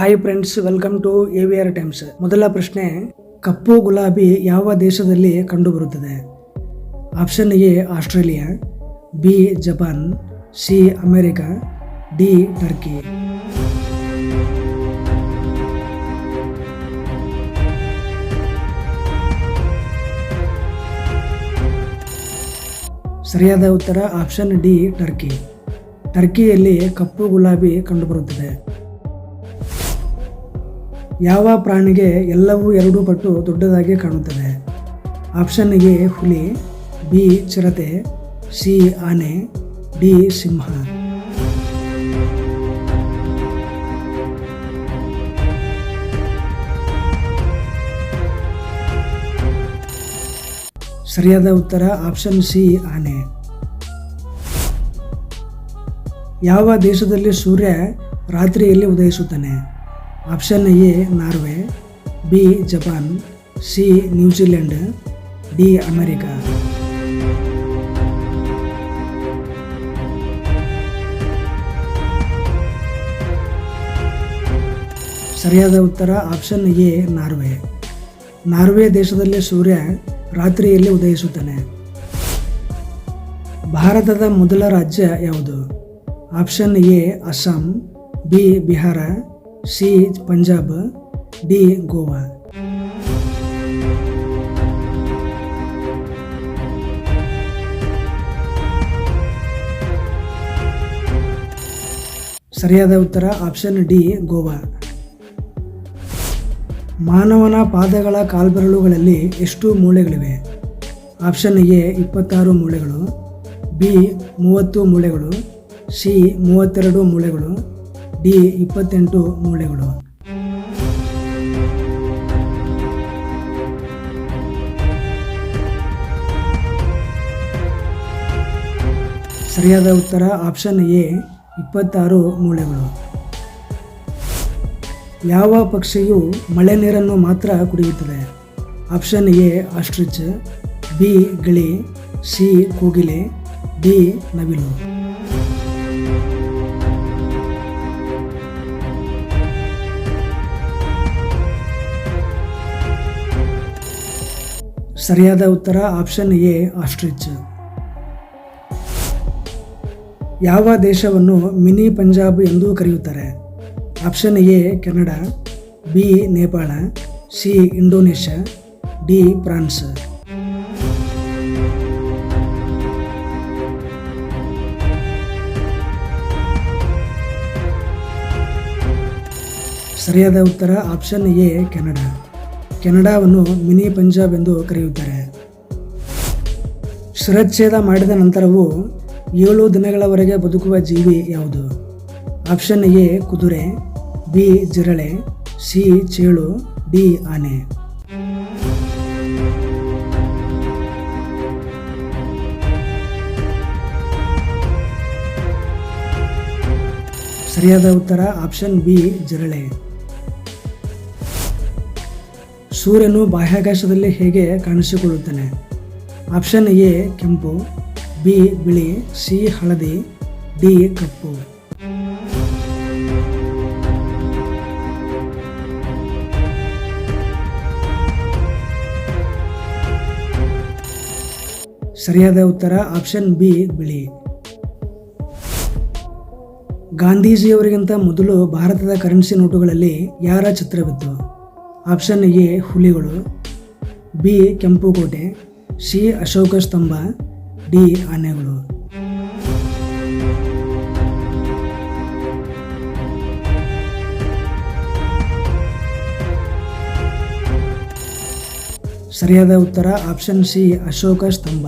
Hi friends welcome to AVR times ಮೊದಲ ಪ್ರಶ್ನೆ, ಕಪ್ಪು ಗುಲಾಬಿ ಯಾವ ದೇಶದಲ್ಲಿ ಕಂಡುಬರುತ್ತದೆ? Option A Australia B Japan C America D Turkey ಸರಿಯಾದ ಉತ್ತರ ಆಪ್ಷನ್ ಡಿ ಟರ್ಕಿ ಟರ್ಕಿಯಲ್ಲಿ ಕಪ್ಪು ಗುಲಾಬಿ ಕಂಡುಬರುತ್ತದೆ. ಯಾವ ಪ್ರಾಣಿಗೆ ಎಲ್ಲವೂ ಎರಡು ಪಟ್ಟು ದೊಡ್ಡದಾಗಿ ಕಾಣುತ್ತದೆ? ಆಪ್ಷನ್ ಎ, ಹುಲಿ, ಬಿ, ಚಿರತೆ, ಸಿ, ಆನೆ, ಡಿ, ಸಿಂಹ. ಸರಿಯಾದ ಉತ್ತರ ಆಪ್ಷನ್ ಸಿ, ಆನೆ. ಯಾವ ದೇಶದಲ್ಲಿ ಸೂರ್ಯ ರಾತ್ರಿಯಲ್ಲಿ ಉದಯಿಸುತ್ತಾನೆ? Option A, Norway, B, Japan, C New Zealand D, America. ಸರಿಯಾದ ಉತ್ತರ ಆಪ್ಷನ್ ಎ, ನಾರ್ವೆ. ನಾರ್ವೆ ದೇಶದಲ್ಲಿ ಸೂರ್ಯ ರಾತ್ರಿಯಲ್ಲಿ ಉದಯಿಸುತ್ತಾನೆ. ಭಾರತದ ಮೊದಲ ರಾಜ್ಯ ಯಾವುದು? Option A, Assam, B, Bihar C Punjab D Goa ಸರಿಯಾದ ಉತ್ತರ ಆಪ್ಷನ್ ಡಿ ಗೋವಾ. ಮಾನವನ ಪಾದಗಳ ಕಾಲ್ಬೆರಳುಗಳಲ್ಲಿ ಎಷ್ಟು ಮೂಳೆಗಳಿವೆ? ಆಪ್ಷನ್ ಎ, ಇಪ್ಪತ್ತಾರು ಮೂಳೆಗಳು, ಬಿ, ಮೂವತ್ತು ಮೂಳೆಗಳು, ಸಿ, ಮೂವತ್ತೆರಡು ಮೂಳೆಗಳು ಡಿ ಇಪ್ಪತ್ತೆಂಟು ಮೂಳೆಗಳು. ಸರಿಯಾದ ಉತ್ತರ ಆಪ್ಷನ್ ಎ, ಇಪ್ಪತ್ತಾರು ಮೂಳೆಗಳು. ಯಾವ ಪಕ್ಷಿಯು ಮಳೆ ನೀರನ್ನು ಮಾತ್ರ ಕುಡಿಯುತ್ತದೆ? ಆಪ್ಷನ್ ಎ, ಆಸ್ಟ್ರಿಚ್, ಬಿ, ಗಿಳಿ, ಸಿ, ಕೋಗಿಲೆ, ಡಿ, ನವಿಲು. ಸರಿಯಾದ ಉತ್ತರ ಆಪ್ಷನ್ ಎ, ಆಸ್ಟ್ರಿಚ್. ಯಾವ ದೇಶವನ್ನು ಮಿನಿ ಪಂಜಾಬ್ ಎಂದು ಕರೆಯುತ್ತಾರೆ? Option A, Canada, B, Nepal, C, Indonesia, D, France. ಸರಿಯಾದ ಉತ್ತರ ಆಪ್ಷನ್ ಎ, ಕೆನಡಾ. ಕೆನಡಾವನ್ನು ಮಿನಿ ಪಂಜಾಬ್ ಎಂದು ಕರೆಯುತ್ತಾರೆ. ಶಿರಚ್ಛೇದ ಮಾಡಿದ ನಂತರವೂ ಏಳು ದಿನಗಳವರೆಗೆ ಬದುಕುವ ಜೀವಿ ಯಾವುದು? ಆಪ್ಷನ್ ಎ, ಕುದುರೆ, ಬಿ, ಜಿರಳೆ, ಸಿ, ಚೇಳು, ಡಿ, ಆನೆ. ಸರಿಯಾದ ಉತ್ತರ ಆಪ್ಷನ್ ಬಿ, ಜಿರಳೆ. ಸೂರ್ಯನು ಬಾಹ್ಯಾಕಾಶದಲ್ಲಿ ಹೇಗೆ ಕಾಣಿಸಿಕೊಳ್ಳುತ್ತಾನೆ? ಆಪ್ಷನ್ ಎ, ಕೆಂಪು, ಬಿ, ಬಿಳಿ, ಸಿ, ಹಳದಿ, ಡಿ, ಕಪ್ಪು. ಸರಿಯಾದ ಉತ್ತರ, ಆಪ್ಷನ್ ಬಿ, ಬಿಳಿ. ಗಾಂಧೀಜಿಯವರಿಗಿಂತ ಮೊದಲು ಭಾರತದ ಕರೆನ್ಸಿ ನೋಟುಗಳಲ್ಲಿ ಯಾರ ಚಿತ್ರವಿತ್ತು ಆಪ್ಷನ್ ಎ, ಹುಲಿಗಳು. ಬಿ, ಕೆಂಪುಕೋಟೆ. ಸಿ, ಅಶೋಕ ಸ್ತಂಭ. ಡಿ, ಆನೆಗಳು. ಸರಿಯಾದ ಉತ್ತರ ಆಪ್ಷನ್ ಸಿ, ಅಶೋಕ ಸ್ತಂಭ.